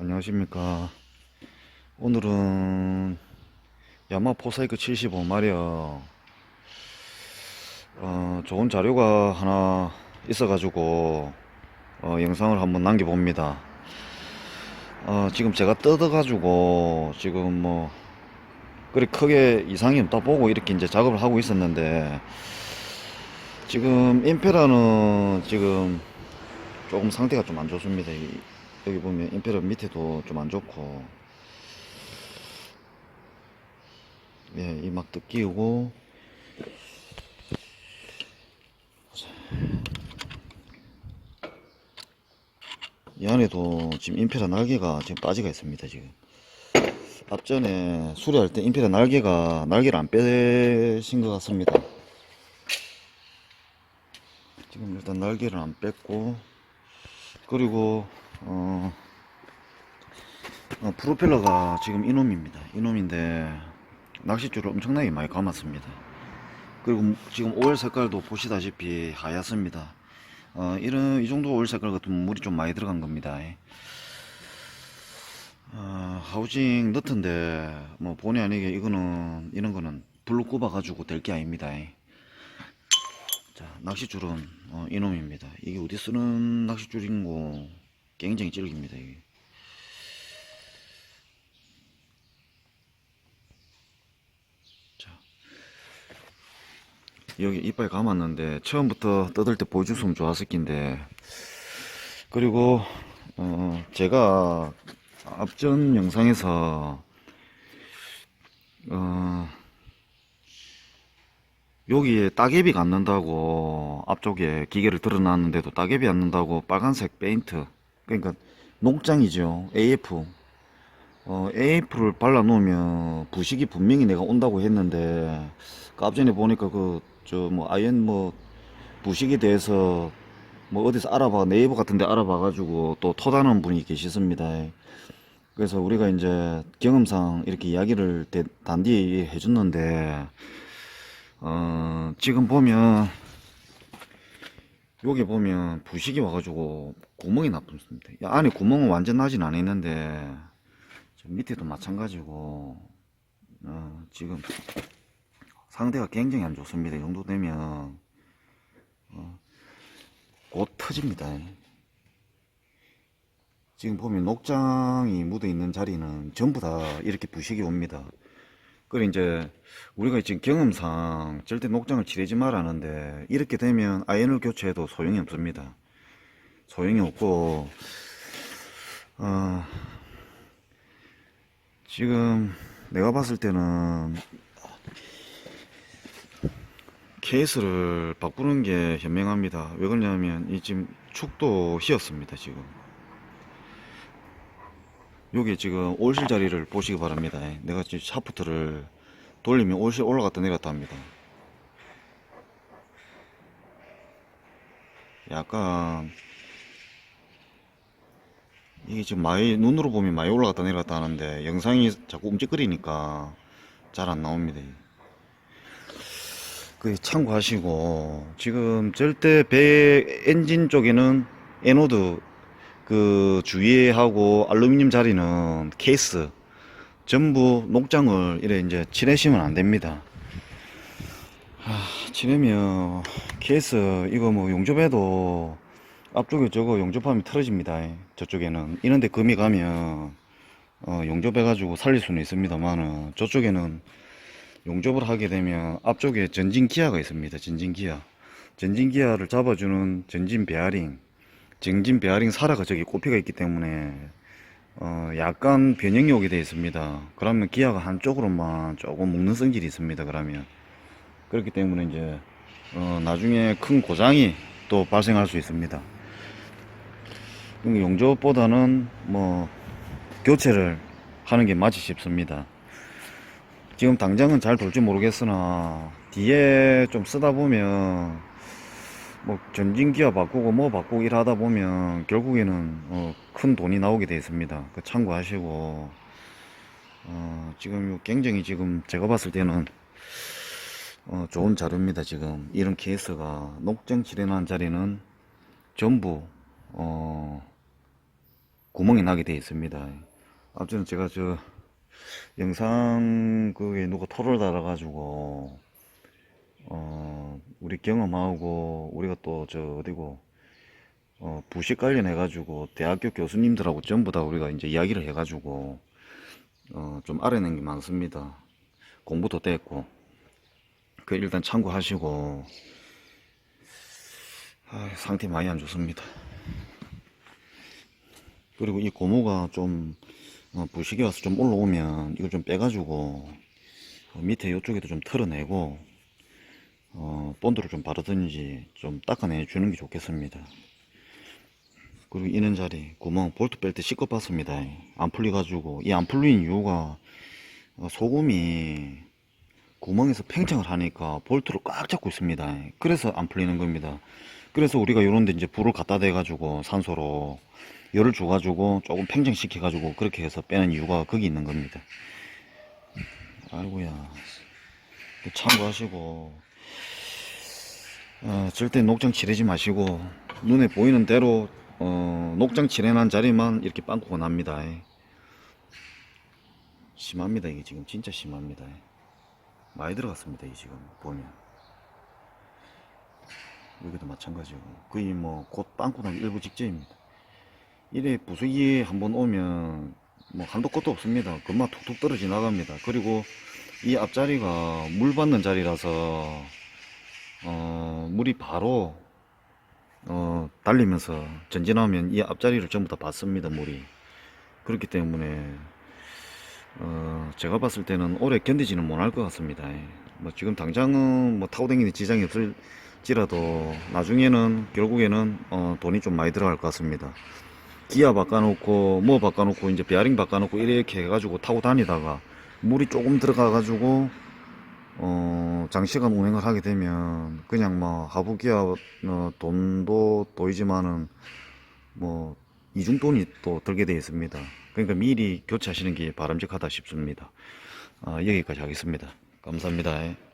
안녕하십니까. 오늘은 야마 포사이크 75 말이요. 어, 좋은 자료가 하나 있어 가지고, 어, 영상을 한번 남겨 봅니다. 어, 지금 제가 뜯어 가지고, 지금 뭐, 그리 크게 이상이 없다 보고 이렇게 이제 작업을 하고 있었는데, 지금 임페라는 지금 조금 상태가 좀 안 좋습니다. 이- 여기 보면 임페라 밑에도 좀 안 좋고 예, 이막 뜯기고 이 안에도 지금 임페라 날개가 지금 빠지가 있습니다. 지금 앞전에 수리할 때 임페라 날개가 날개를 안 빼신 것 같습니다. 지금 일단 날개를 안 뺐고 그리고 어, 어, 프로펠러가 지금 이놈입니다. 이놈인데 낚싯줄을 엄청나게 많이 감았습니다. 그리고 지금 오일 색깔도 보시다시피 하얗습니다. 어, 이런 이 정도 오일 색깔 같으면 물이 좀 많이 들어간 겁니다. 어, 하우징 너트인데 뭐 본의 아니게 이거는 이런 거는 불로 꼽아 가지고 될 게 아닙니다. 자, 낚싯줄은 어, 이놈입니다. 이게 어디 쓰는 낚싯줄인고 굉장히 질깁니다. 이게. 자, 여기 이빨 감았는데 처음부터 뜯을 때 보여줬으면 좋았을 낀데 그리고 어, 제가 앞전 영상에서 어, 여기에 따개비가 안 난다고 앞쪽에 기계를 드러놨는데도 따개비 안 난다고 빨간색 페인트 그러니까 녹장이죠. AF 어, AF를 발라 놓으면 부식이 분명히 내가 온다고 했는데 그 앞전에 보니까 그 저 뭐 아이언 뭐 부식에 대해서 뭐 어디서 알아봐 네이버 같은데 알아봐 가지고 또 토다는 분이 계시습니다. 그래서 우리가 이제 경험상 이렇게 이야기를 대- 단디 해줬는데 어, 지금 보면 여기 보면 부식이 와가지고 구멍이 나쁘습니다. 이 안에 구멍은 완전 나진 않았는데 저 밑에도 마찬가지고 어, 지금 상태가 굉장히 안 좋습니다. 이 정도 되면 어, 곧 터집니다. 지금 보면 녹장이 묻어 있는 자리는 전부 다 이렇게 부식이 옵니다. 그래 이제 우리가 지금 경험상 절대 녹장을 칠하지 말라는데 이렇게 되면 아이언을 교체해도 소용이 없습니다. 소용이 없고 어, 지금 내가 봤을 때는 케이스를 바꾸는 게 현명합니다. 왜 그러냐면 이 지금 축도 휘었습니다. 지금 여기 지금 올실 자리를 보시기 바랍니다. 내가 지금 샤프트를 돌리면 올실 올라갔다 내렸다 합니다. 약간 이게 지금 많이 눈으로 보면 많이 올라갔다 내렸다 하는데 영상이 자꾸 움직거리니까 잘 안 나옵니다. 그 참고하시고 지금 절대 배 엔진 쪽에는 에노드 그 주위에 하고 알루미늄 자리는 케이스 전부 녹장을 이래 이제 칠하시면 안 됩니다. 하, 칠하면 케이스 이거 뭐 용접해도 앞쪽에 저거 용접하면 틀어집니다. 저쪽에는 이런데 금이 가면 어, 용접해가지고 살릴 수는 있습니다만은 저쪽에는 용접을 하게 되면 앞쪽에 전진 기아가 있습니다. 전진 기아. 전진 기아를 잡아주는 전진 베어링. 전진 베어링 사라가 저기 꼽히가 있기 때문에 어, 약간 변형이 되어 있습니다. 그러면 기아가 한쪽으로만 조금 묶는 성질이 있습니다. 그러면 그렇기 때문에 이제 어, 나중에 큰 고장이 또 발생할 수 있습니다. 그러니까 용접보다는 뭐 교체를 하는 게 맞지 싶습니다. 지금 당장은 잘 돌지 모르겠으나 뒤에 좀 쓰다 보면 뭐 전진기어 바꾸고 뭐 바꾸고 일하다 보면 결국에는 어, 큰 돈이 나오게 되어 있습니다. 그 참고하시고 어, 지금 굉장히 지금 제가 봤을 때는 어, 좋은 자료입니다. 지금 이런 케이스가 녹정 칠해놓은 자리는 전부 어, 구멍이 나게 되어 있습니다. 아무튼 제가 저 영상 그게 누가 토를 달아가지고 어 우리 경험하고 우리가 또 저 어디고 어 부식 관련해 가지고 대학교 교수님들하고 전부 다 우리가 이제 이야기를 해 가지고 어 좀 알아낸 게 많습니다. 공부도 됐고 그 일단 참고하시고 아, 상태 많이 안 좋습니다. 그리고 이 고무가 좀 어, 부식이 와서 좀 올라오면 이걸 좀 빼가지고 어, 밑에 이쪽에도 좀 털어내고 어, 본드를 좀 바르든지 좀 닦아내 주는 게 좋겠습니다. 그리고 이는 자리 구멍 볼트 뺄때 씻고 봤습니다. 안 풀려가지고 이 안 풀린 이유가 어, 소금이 구멍에서 팽창을 하니까 볼트를 꽉 잡고 있습니다. 그래서 안 풀리는 겁니다. 그래서 우리가 이런데 이제 불을 갖다 대가지고 산소로 열을 줘가지고 조금 팽창시켜가지고 그렇게 해서 빼는 이유가 거기 있는 겁니다. 아이고야. 참고하시고, 어, 절대 녹장 칠하지 마시고, 눈에 보이는 대로, 어, 녹장 칠해난 자리만 이렇게 빵꾸가 납니다. 심합니다. 이게 지금 진짜 심합니다. 많이 들어갔습니다. 이 지금 보면. 여기도 마찬가지고 거의 뭐 곧 빵꾸 나기 일부 직전입니다. 이래 부수기 한번 오면 뭐 한도 끝도 없습니다. 금방 툭툭 떨어지 나갑니다. 그리고 이 앞자리가 물 받는 자리라서 어, 물이 바로 어, 달리면서 전진하면 이 앞자리를 전부 다 받습니다. 물이 그렇기 때문에 어, 제가 봤을 때는 오래 견디지는 못할 것 같습니다. 뭐 지금 당장은 뭐 타고 다니는 지장이 없을지라도 나중에는 결국에는 어, 돈이 좀 많이 들어갈 것 같습니다. 기아 바꿔놓고 뭐 바꿔놓고 이제 베어링 바꿔놓고 이렇게 해가지고 타고 다니다가 물이 조금 들어가 가지고 어, 장시간 운행을 하게 되면 그냥 뭐 하부 기아 어, 돈도 도이지만은 뭐 이중돈이 또 들게 되어 있습니다. 그러니까 미리 교체하시는 게 바람직하다 싶습니다. 아, 여기까지 하겠습니다. 감사합니다.